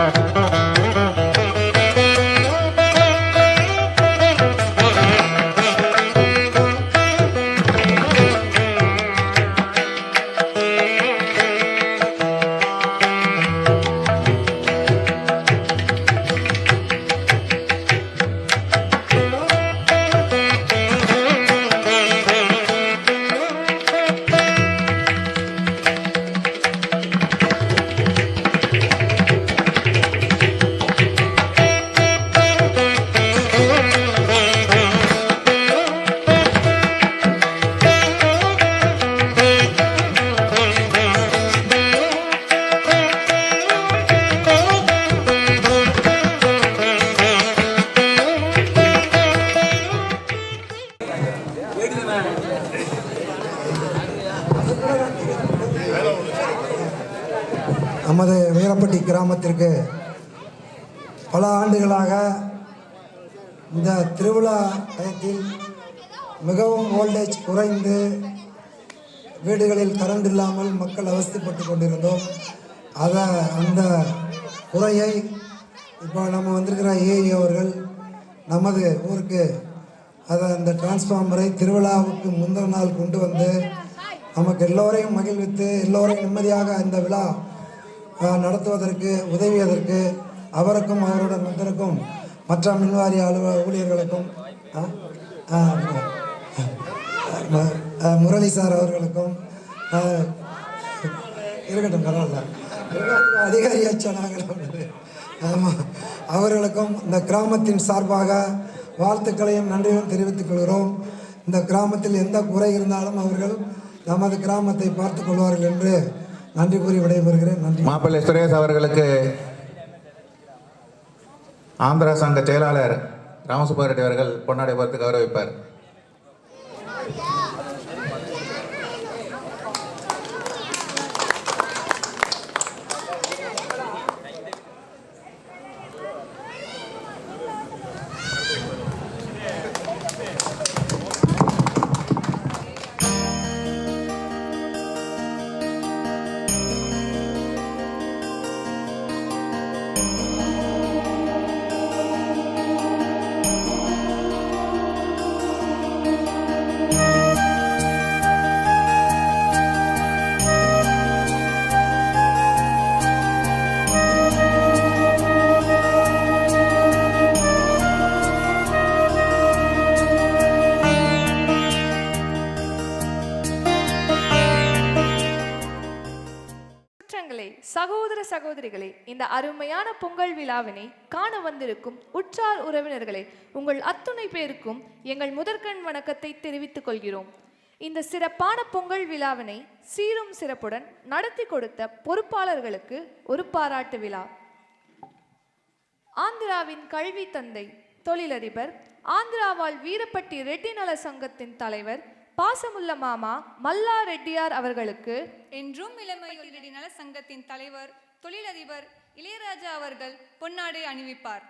Uh-huh. திருவிழா டயத்தில் மிகவும் ஓல்டேஜ் குறைந்து வீடுகளில் கரண்ட் இல்லாமல் மக்கள் அவஸ்தைப்பட்டு கொண்டிருந்தோம். அதை அந்த குறையை இப்போ நம்ம வந்திருக்கிற ஏஇ அவர்கள் நமது ஊருக்கு அதை அந்த டிரான்ஸ்ஃபார்மரை திருவிழாவுக்கு முந்தின நாள் கொண்டு வந்து நமக்கு எல்லோரையும் மகிழ்வித்து எல்லோரையும் நிம்மதியாக இந்த விழா நடத்துவதற்கு உதவியதற்கு அவருக்கும் அவரோட நண்பருக்கும் மற்ற மின்வாரி அலுவலக ஊழியர்களுக்கும் முரளி சார் அவர்களுக்கும் இருக்கட்டும் பரவாயில்ல. அதிகாரியாச்சா நாங்கள் ஆமாம் அவர்களுக்கும் இந்த கிராமத்தின் சார்பாக வாழ்த்துக்களையும் நன்றியும் தெரிவித்துக் கொள்கிறோம். இந்த கிராமத்தில் எந்த குறை இருந்தாலும் அவர்கள் நமது கிராமத்தை பார்த்துக் கொள்வார்கள் என்று நன்றி கூறி விடைபெறுகிறேன். நன்றி. மாப்பிள்ளை சுரேஷ் அவர்களுக்கு ஆந்திரா சங்க செயலாளர் ராமசுப்பா ரெட்டி அவர்கள் பொன்னாடை பார்த்து கௌரவிப்பார். சகோதரிகளே இந்த அருமையான பொங்கல் விழாவினை காண வந்திருக்கும் உற்றார் உறவினர்களே உங்கள் அத்துணை பேருக்கும் எங்கள் முதற்கண் வணக்கத்தை தெரிவித்துக் கொள்கிறோம். இந்த சிறப்பான பொங்கல் விழாவினை சீரும் சிறப்புடன் நடத்தி கொடுத்த பொறுப்பாளர்களுக்கு ஒரு பாராட்டு விழா. ஆந்திராவின் கல்வி தந்தை தொழிலதிபர் ஆந்திராவால் வீரப்பட்டி ரெட்டி நல சங்கத்தின் தலைவர் பாசமுள்ள மாமா மல்லா ரெட்டியார் அவர்களுக்கு என்றும் இளமையுள்ள நல சங்கத்தின் தலைவர் தொழிலதிபர் இளையராஜா அவர்கள் பொன்னாடை அணிவிப்பார்.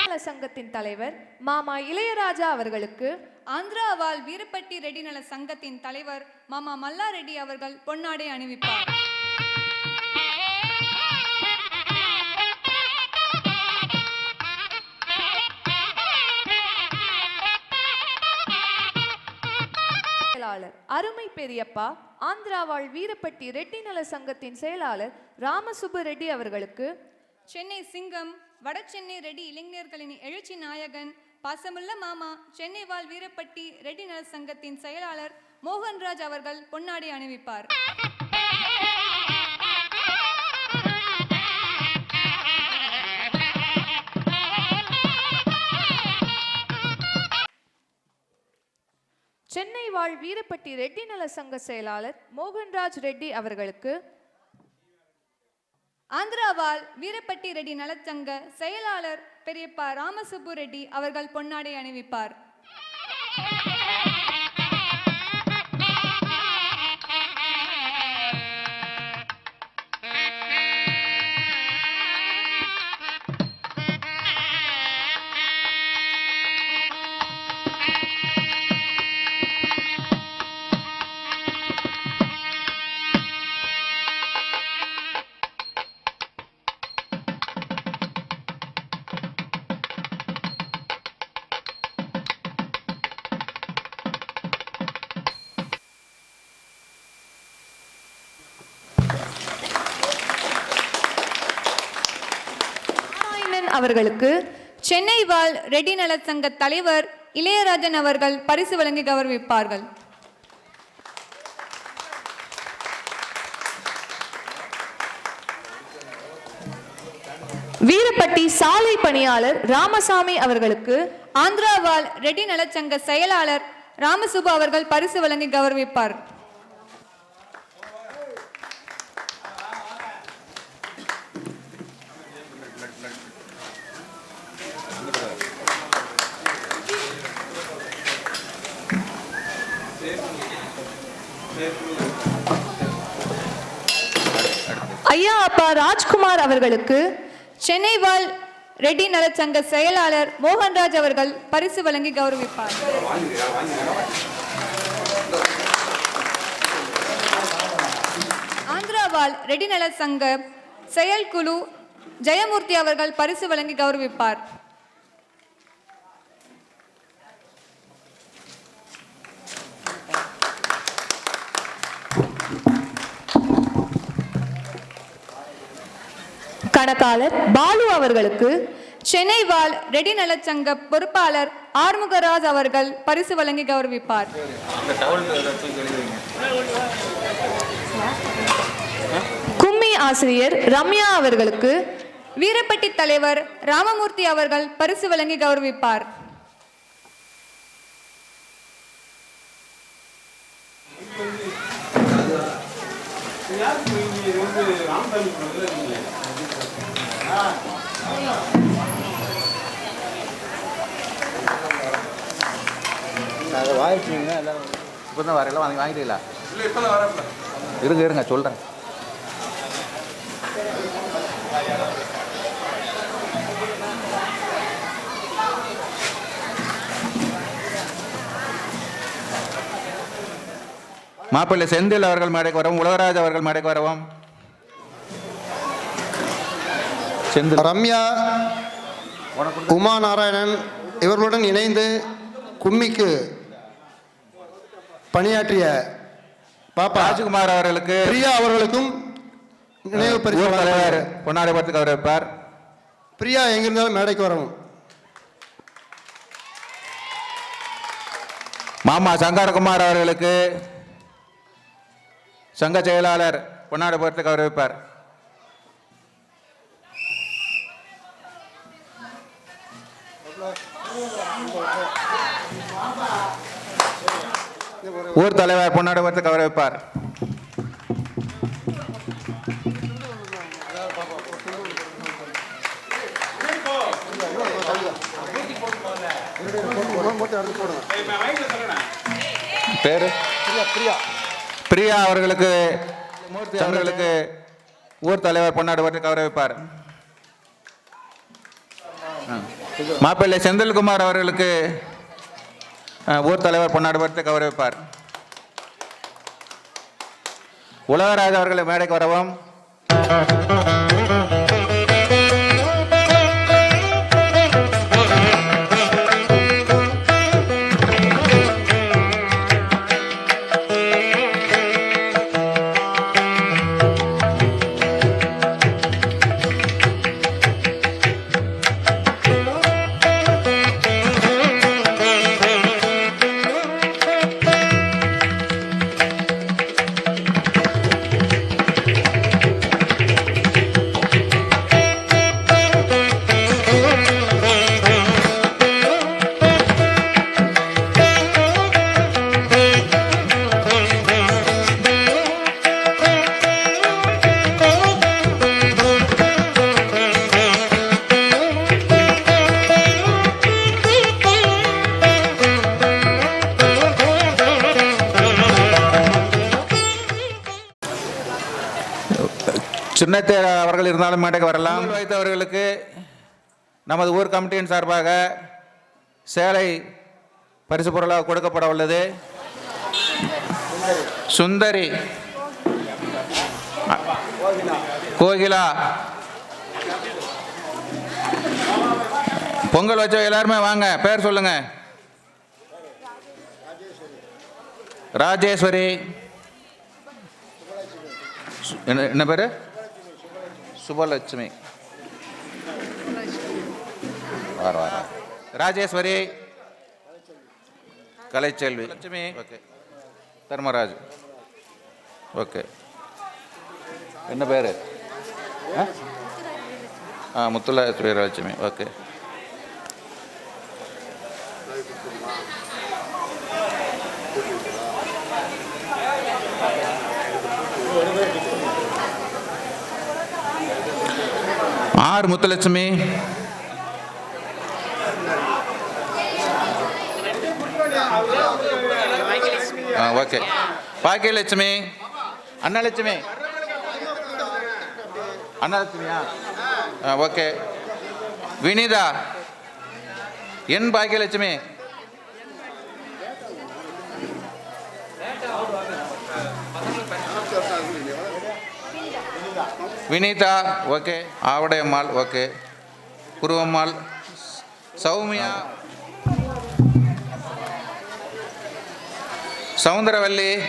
நல சங்கத்தின் தலைவர் மாமா இளையராஜா அவர்களுக்கு ஆந்திராவால் வீரப்பட்டி ரெட்டி நல சங்கத்தின் தலைவர் மாமா மல்லா ரெட்டி அவர்கள் பொன்னாடை அணிவிப்பார். செயலாளர் அருமை பெரியப்பா ஆந்திராவாழ் வீரப்பட்டி ரெட்டி நல சங்கத்தின் செயலாளர் ராமசுப்பு ரெட்டி அவர்களுக்கு சென்னை சிங்கம் வட சென்னை ரெட்டி இளைஞர்களின் எழுச்சி நாயகன் பாசமுள்ள மாமா சென்னை வாழ் வீரப்பட்டி ரெட்டி நல சங்கத்தின் செயலாளர் மோகன்ராஜ் அவர்கள் பொன்னாடை அணிவிப்பார். வாழ் வீரப்பட்டி ரெட்டி நல சங்க செயலாளர் மோகன்ராஜ் ரெட்டி அவர்களுக்கு. ஆந்திராவால் வீரப்பட்டி ரெட்டி நலச்சங்க செயலாளர் பெரியப்பா ராமசுப்பு ரெட்டி அவர்கள் பொன்னாடை அணிவிப்பார். அவர்களுக்கு சென்னை வாழ் ரெடி நலச் சங்க தலைவர் இளையராஜன் அவர்கள் பரிசு வழங்கி கௌரவிப்பார்கள். வீரப்பட்டி சாலை பணியாளர் ராமசாமி அவர்களுக்கு ஆந்திராவால் ரெடி நலச்சங்க செயலாளர் ராமசுபு அவர்கள் பரிசு வழங்கி கௌரவிப்பார். ஐயா அப்பா ராஜ்குமார் அவர்களுக்கு சென்னை வாழ் ரெட்டி நலச்சங்க செயலாளர் மோகன்ராஜ் அவர்கள் பரிசு வழங்கி கௌரவிப்பார். ஆந்திரா வாழ் ரெட்டி நலச் சங்க செயல்குழு ஜெயமூர்த்தி அவர்கள் பரிசு வழங்கி கௌரவிப்பார். கணக்காளர் பாலு அவர்களுக்கு சென்னை வாழ் ரெடி நலச்சங்க பொறுப்பாளர் ஆறுமுகராஜ் அவர்கள் பரிசு வழங்கி கௌரவிப்பார். கும்மி ஆசிரியர் ரம்யா அவர்களுக்கு வீரப்பட்டி தலைவர் ராமமூர்த்தி அவர்கள் பரிசு வழங்கி கௌரவிப்பார். இப்போ தான் வரையில வாங்கி வாங்கிட்டீங்களா? இருங்க இருங்க சொல்கிறேன் மாப்பிள்ளை செந்தில் அவர்கள் மேடைக்கு வரவும் உலகராஜ் அவர்கள் மேடைக்கு வரவும். செந்தில். ரம்யா உமா நாராயணன் இவர்களுடன் இணைந்து கும்மிக்கு பணியாற்றிய பாப்பா ராஜ்குமார் அவர்களுக்கு பிரியா அவர்களுக்கும் நினைவு பரிசு தலைவர் வழங்கப்படுகிறது. பொன்னாடை பத்து கௌரவிப்பார். பிரியா எங்கிருந்தாலும் மேடைக்கு வரணும் மாமா சங்கரகுமார் அவர்களுக்கு சங்க செயலாளர் பொன்னாடை போட்டு கௌரவிப்பார். ஊர் தலைவர் பொன்னாடை கவர வைப்பார் பேரு? பிரியா அவர்களுக்கு மூர்த்தி அவர்களுக்கு ஊர் தலைவர் பொன்னாடு பற்றி கவர வைப்பார் மாப்பிள்ளை செந்தில்குமார் அவர்களுக்கு ஊர் தலைவர் பொன்னாடு கௌரவிப்பார். உலகராஜ் அவர்களை மேடைக்கு வரவும். சின்னத்தே அவர்கள் இருந்தாலும் மேடைக்கு வரலாம். வைத்தவர்களுக்கு நமது ஊர் கமிட்டியின் சார்பாக சேலை பரிசு பொருளாக கொடுக்கப்பட உள்ளது. சுந்தரி. கோகிலா. பொங்கல் வச்ச எல்லாருமே வாங்க பேர் சொல்லுங்க. ராஜேஸ்வரி. என்ன என்ன பேர்? சுபலட்சுமி. வர வர. ராஜேஸ்வரி. கலைச்செல்வி. லட்சுமி. ஓகே. தர்மராஜ். ஓகே. என்ன பேர்? ஆ? முத்துலா Veeralakshmi okay. R Muthulakshmi? Okay. Bhagyalakshmi. Annalakshmi. அண்ணலட்சுமியா? ஆ ஓகே. வினிதா. என் பாக்கியலட்சுமி. வினிதா ஓகே. ஆவடையம்மாள் ஓகே. குருவம்மாள் சௌமியா. சவுந்தரவல்லி.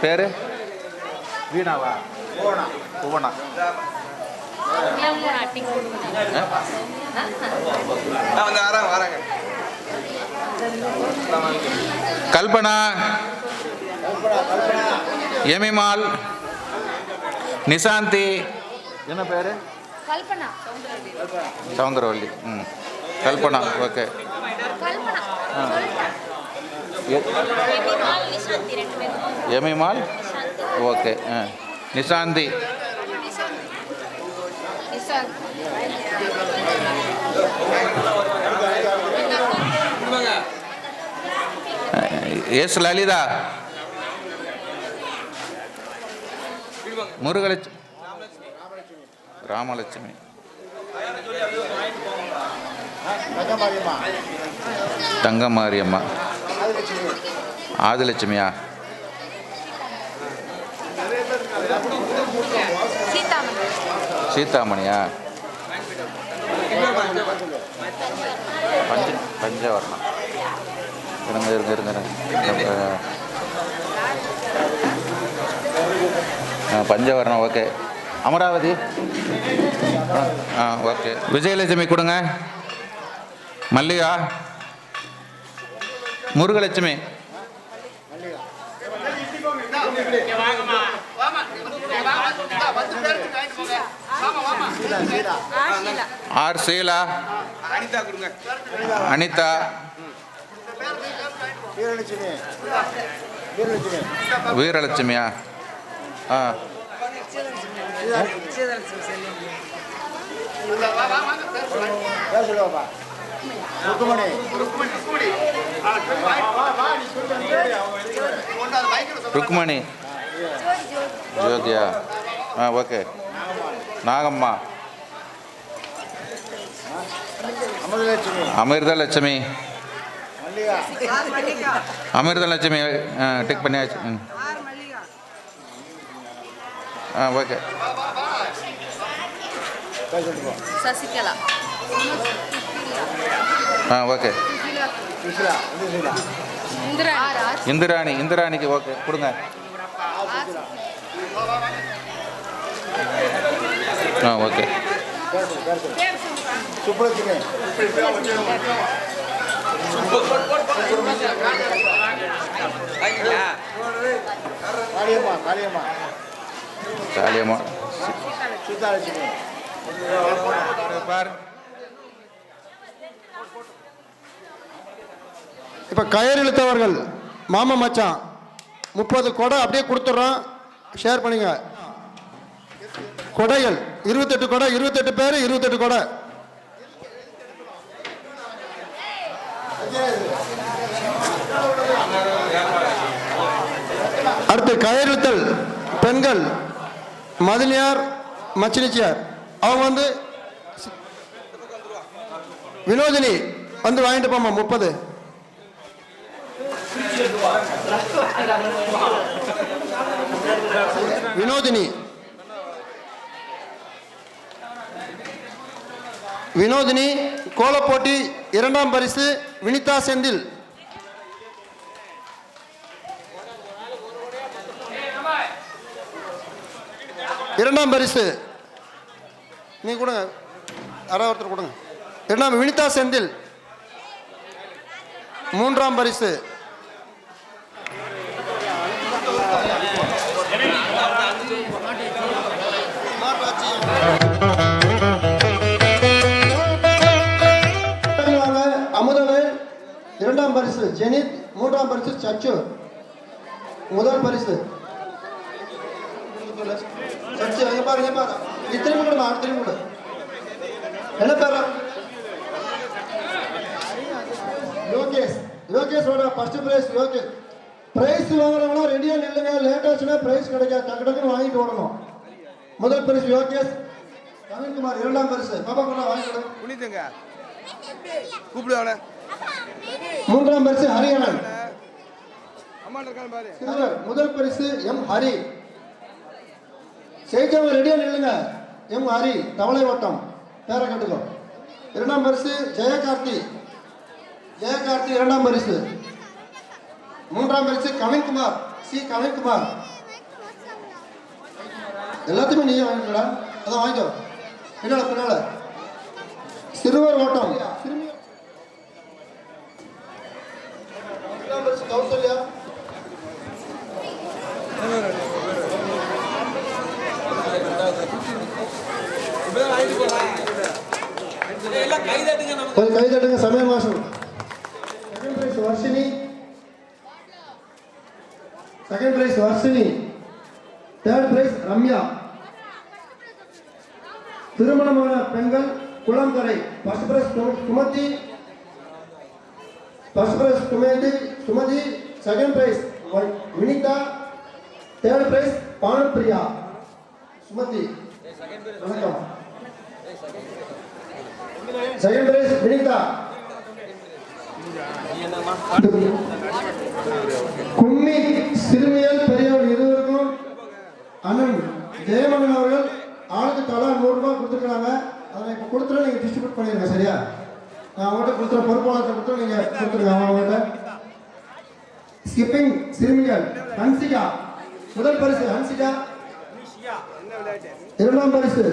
பேரு? வீணாவா? புவனா. கல்பனா. எமிமால். நிசாந்தி. என்ன பேரு? கல்பனா. சவுந்தரவல்லி ம். கல்பனா ஓகே. எமிமால் ஓகே ஆ. நிசாந்தி. நிஷாந்த் எஸ் லலிதா. முருகலட்சுமி. ராமலட்சுமி. தங்கமாரியம்மா. ஆதிலட்சுமியா? சீதாமணி. சீதாமணியா? பஞ்ச பஞ்சவர்ணம் இருங்க இருங்க இருங்க பஞ்சவரணம் ஓகே. அமராவதி? ஆ, ஓகே. விஜயலட்சுமி கொடுங்க. மல்லிகா. முருகலட்சுமி. ஆர் சீலா. அனிதா. வீரலட்சுமியா? ருக்மணி ஜோதியா. ஆ ஓகே. நாகம்மா. அமிர்தலட்சுமி. அமிர்தலட்சுமி. ஆ டிக் பண்ணியாச்சு. ம். ஆ ஓகே. சசிகலா. ஆ ஓகே. இந்திரா இந்திராணி இந்திராணிக்கு ஓகே. கொடுங்க. ஆ ஓகே. காளியம்மா பார் இப்போ கயிறு இழுத்தவர்கள் மாமா மச்சான் முப்பது கொடை அப்படியே கொடுத்துட்றோம். ஷேர் பண்ணுங்க. கொடைகள் இருபத்தெட்டு கொடை இருபத்தெட்டு பேர் இருபத்தெட்டு கொடை. அடுத்து கயிறுத்தல் பெண்கள் மதுலியார் மச்சினிச்சியார். அவங்க வந்து வினோதினி வந்து வாங்கிட்டு போமா முப்பது. வினோதினி. வினோதினி கோலப்போட்டி இரண்டாம் பரிசு வினிதா செந்தில். இரண்டாம் பரிசு. நீ கொடுங்க. யாராவது ஒருத்தர் கொடுங்க. இரண்டாம் வினிதா செந்தில். மூன்றாம் பரிசு. அமுதவேல் இரண்டாம் பரிசு. ஜெனித் மூன்றாம் பரிசு. சச்சு. முதல் பரிசு. பாரு இங்க பாரு இத்தனை கூட நான் திரும்பி கொடு. என்ன பேரா? யோகேஷ் யோகேஷோட ஃபர்ஸ்ட் பிரைஸ் யோகேஷ் பிரைஸ் வாங்குறவங்க ரெடியா நில்லுங்க. லேட் ஆச்சுன்னா பிரைஸ் கிடைக்காது. டக்கு டக்குன்னு வாங்கிட்டு வரணும் முதல் பரிசு யோகேஷ் கவின்குமார் இரண்டாம் பரிசு பாப்பா கூட. வாங்கிக்கணும் புனிதங்க கூப்பிடு அவனை மூன்றாம் பரிசு ஹரியானன் முதல் பரிசு எம் ஹரி. ஜெயிச்சவங்க ரெடியாக நில்லுங்க. எம் ஹரி தவளை ஓட்டம். பேரை கட்டுக்கோ. இரண்டாம் பரிசு ஜெயகார்த்தி. ஜெயகார்த்தி இரண்டாம் பரிசு. மூன்றாம் பரிசு கவின்குமார். சி. கவின்குமார். எல்லாத்தையுமே நீயே வாங்கிக்கடா. அதான் வாங்கிக்கோ. பின்னால பின்னால. சிறுவர் ஓட்டம். கௌசல்யா கொஞ்சம் கை தட்டுங்க சமய மாசம் second prize Varshini. Second prize Varshini. Third prize Ramya. திருமணமான பெண்கள் குளம்பரை first prize Sumathi first prize Sumathi Sumathi second prize Vinitha. Third prize Banapriya. Sumathi. வணக்கம். Second prize Vinitha. கும்மி சிறுமியல் பெரியவர் இருவருக்கும் அண்ணன் ஜெயமகன் அவர்கள் ஆளுக்கு தலா நூறு ரூபாய் கொடுத்துருக்காங்க அதை இப்போ கொடுத்துட்டு நீங்கள் டிஸ்ட்ரிபியூட் பண்ணிடுங்க சரியா? நான் அவங்கள்ட்ட கொடுத்துற பொறுப்பாளர்கிட்ட கொடுத்து நீங்கள் கொடுத்துருங்க அவங்கள்ட்ட. ஸ்கிப்பிங் சிறுமிகள் ஹன்சிகா. முதல் பரிசு ஹன்சிகா. இரண்டாம் பரிசு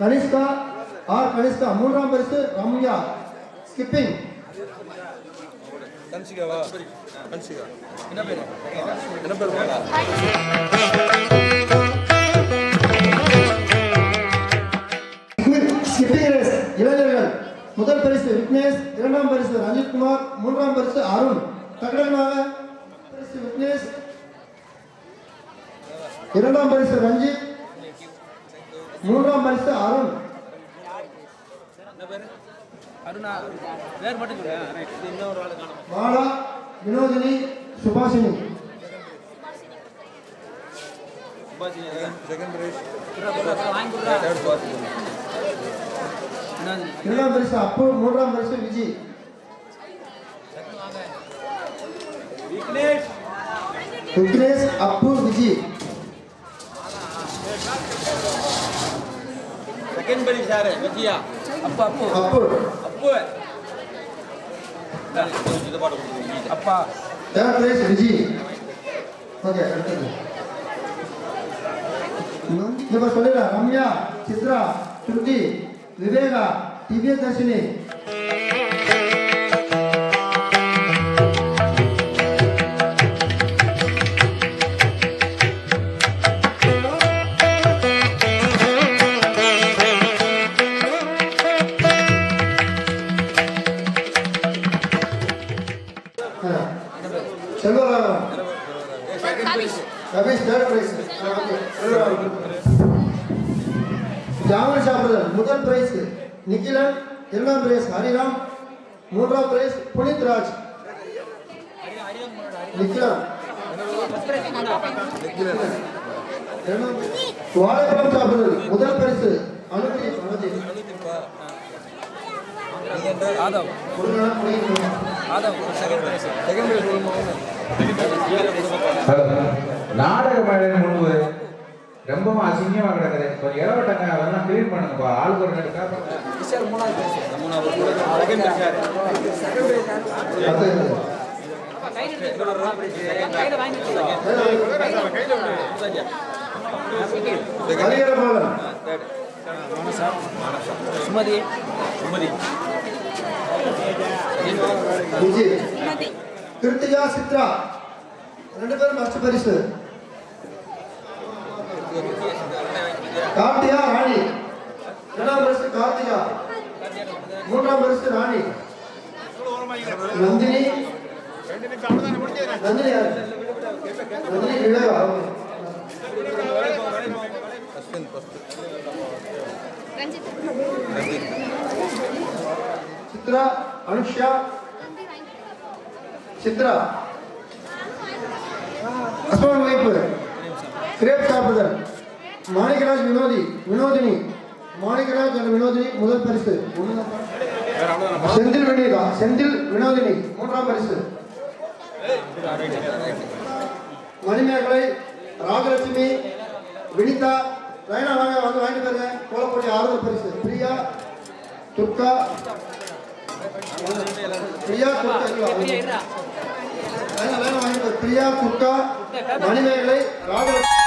கனிஷ்கா. ஆர் கனிஷ்கா மூன்றாம் பரிசு ரம்யா. ஸ்கிப்பிங் கன்சிகாவா கன்சிகா. என்ன பேரு? என்ன பேரு ஸ்கிப்பிங் ரேஸ் இளைஞர்கள். முதல் பரிசு விக்னேஷ். இரண்டாம் பரிசு ரஞ்சித் குமார் மூன்றாம் பரிசு அருண். தகடமாக பரிசு விக்னேஷ். இரண்டாம் பரிசு ரஞ்சித். மூன்றாம் பரிசு அருண். அருணா. பேர் மட்டும் சொல்லு இன்னொரு ஆளு காணும். பாலா வினோதினி சுபாஷினி. செகண்ட் பிரைஸ் இரண்டாம் பரிசு அப்பு மூன்றாம் பரிசு விஜய் விக்னேஷ். அப்பு விஜய் செகண்ட் பிரைஸ் யாரு? விஜயா. அப்பா அப்பு அப்பு அப்பு இந்த பாட்டு கொடுத்துருக்கீங்க அப்பா தேர்ட் பிரைஸ் விஜய் ஓகே அடுத்தது இப்போ சொல்லிடுறேன் ரம்யா சித்ரா ஸ்ருதி விவேகா திவ்ய தர்ஷினி செல்வராகவன் வாழைப்பழம் சாப்பிடுதல் முதல் பரிசு அனுமதி அனுமதி Aadhav. Aadhav second prize second prize நாடக மேடைன்னு முன்பு ரொம்பவும் அசிங்கமாக கிடக்குது கொஞ்சம் இளவட்டங்க அதெல்லாம் க்ளீன் பண்ணுங்கப்பா ஆளுக்கு ஒரு ரெண்டு பேப்பர் மூணாவது பிரைஸ் மூணாவது செகண்ட் பிரைஸ் யாரு அடுத்தது. ஹரிஹரபாலன் சுமதி. சுமதி. விஜய் கிருத்திகா சித்ரா. ரெண்டு பேரும் ஃபர்ஸ்ட் பரிசு. கார்த்திகா ராணி. இரண்டாம் பரிசு கார்த்திகா. மூன்றாம் பரிசு ராணி. நந்தினி. நந்தினி யாரு நந்தினி விவேகா சித்ரா அனுஷா சித்ரா. அஸ்மான் வைப்பு கிரேப் சாப்பிடுதல். மாணிக்கராஜ் வினோதி வினோதினி. மாணிக்கராஜ் அண்ட் வினோதினி முதல் பரிசு. செந்தில் வினோதா செந்தில் வினோதினி மூன்றாம் பரிசு. மணிமேகலை ராஜலட்சுமி வினிதா. லைனா வாங்க வந்து வாங்கிட்டு பாருங்க கோலப்பட்டி ஆறுதல் பரிசு. பிரியா துர்கா பிரியா லைனா வாங்கிட்டு பாரு. பிரியா துர்கா மணிமேகலை ராஜலட்சுமி